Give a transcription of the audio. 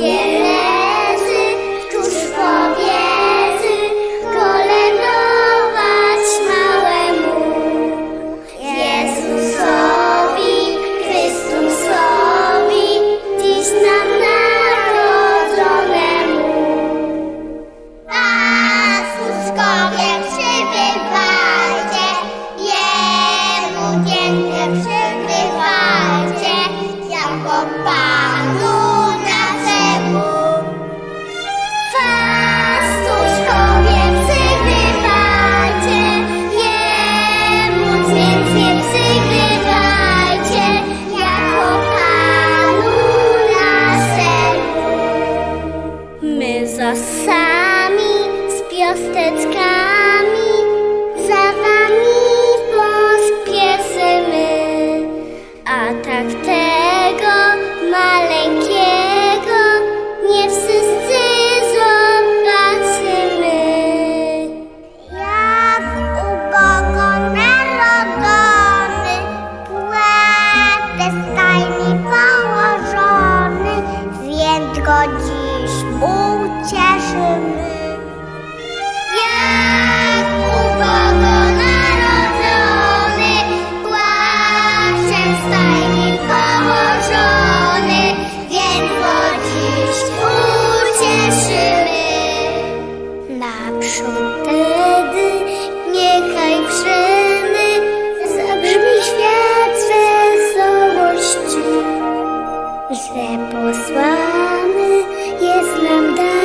Yeah. osami, z piosteczkami, za wami pospieszymy. A tak tego maleńkiego nie wszyscy. cieszymy. Jak ubogo narodzony, płaszczem stajni położony, więc go dziś ucieszymy. Naprzód tedy niechaj wszędy zabrzmi świat z wesołości, że posłany jest nam dar.